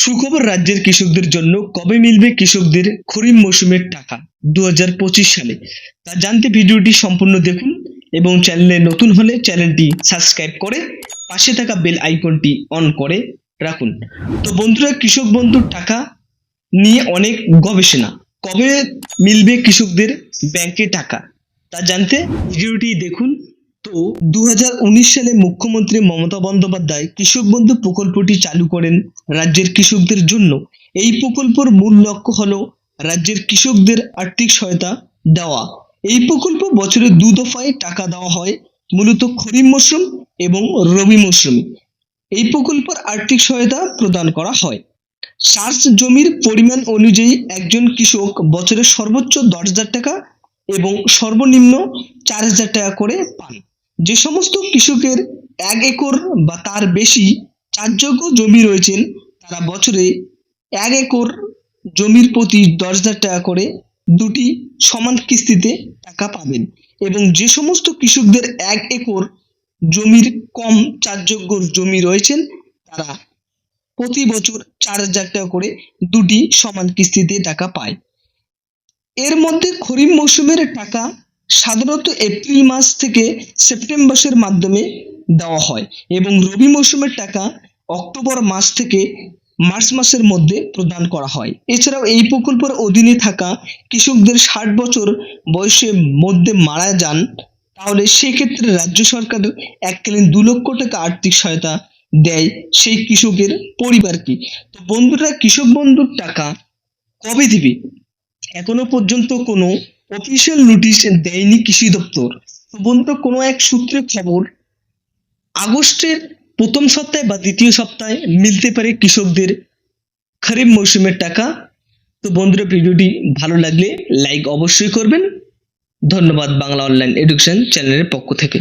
সুখবর রাজ্যের কৃষকদের জন্য কবে মিলবে কৃষকদের খরিফ মৌসুমের টাকা? দু হাজার পঁচিশ সালে। তা জানতে ভিডিওটি সম্পূর্ণ দেখুন এবং চ্যানেলে নতুন হলে চ্যানেলটি সাবস্ক্রাইব করে পাশে থাকা বেল আইকনটি অন করে রাখুন। তো বন্ধুরা, কৃষক বন্ধুর টাকা নিয়ে অনেক গবেষণা। কবে মিলবে কৃষকদের ব্যাংকে টাকা? তা জানতে ভিডিওটি দেখুন তো দু হাজার উনিশ সালে মুখ্যমন্ত্রী মমতা বন্দ্যোপাধ্যায় কৃষক বন্ধু প্রকল্পটি চালু করেন রাজ্যের কৃষকদের জন্য। এই প্রকল্পের মূল লক্ষ্য হলো রাজ্যের কৃষকদের আর্থিক সহায়তা দেওয়া। এই প্রকল্প বছরে দু দফায় টাকা দেওয়া হয়, মূলত খরিফ মরশুম এবং রবি মরশুমে এই প্রকল্পের আর্থিক সহায়তা প্রদান করা হয়। চাষ জমির পরিমাণ অনুযায়ী একজন কৃষক বছরে সর্বোচ্চ দশ হাজার টাকা এবং সর্বনিম্ন চার হাজার টাকা করে পান। যে সমস্ত কৃষকের এক একর বা তার বেশি চাষযোগ্য জমি রয়েছেন, তারা বছরে এক একর জমির প্রতি দশ হাজার টাকা করে দুটি সমান কিস্তিতে টাকা পাবেন এবং যে সমস্ত কৃষকদের এক একর জমির কম চাষযোগ্য জমি রয়েছেন, তারা প্রতি বছর চার হাজার টাকা করে দুটি সমান কিস্তিতে টাকা পায়। এর মধ্যে খরিফ মৌসুমের টাকা সাধারণত এপ্রিল মাস থেকে সেপ্টেম্বর মাসের মাধ্যমে দেওয়া হয় এবং রবি মৌসুমের টাকা অক্টোবর মাস থেকে মার্চ মাসের মধ্যে প্রদান করা হয়। এছাড়াও এই প্রকল্পের অধীনে থাকা কৃষকদের ষাট বছর বয়সের মধ্যে মারা যান, তাহলে সেক্ষেত্রে রাজ্য সরকার এককালীন দু লক্ষ টাকা আর্থিক সহায়তা দেয় সেই কৃষকের পরিবারকে। তো বন্ধুরা, কৃষক বন্ধুর টাকা কবে দিবে? এখনও পর্যন্ত কোনো অফিসিয়াল নোটিশ দেয়নি কৃষি দপ্তর। তো বন্ধুরা, কোনো এক সূত্রে খবর, আগস্টের প্রথম সপ্তাহে বা দ্বিতীয় সপ্তাহে মিলতে পারে কৃষকদের খরিফ মৌসুমের টাকা। তো বন্ধুরা, ভিডিওটি ভালো লাগলে লাইক অবশ্যই করবেন। ধন্যবাদ বাংলা অনলাইন এডুকেশন চ্যানেলের পক্ষ থেকে।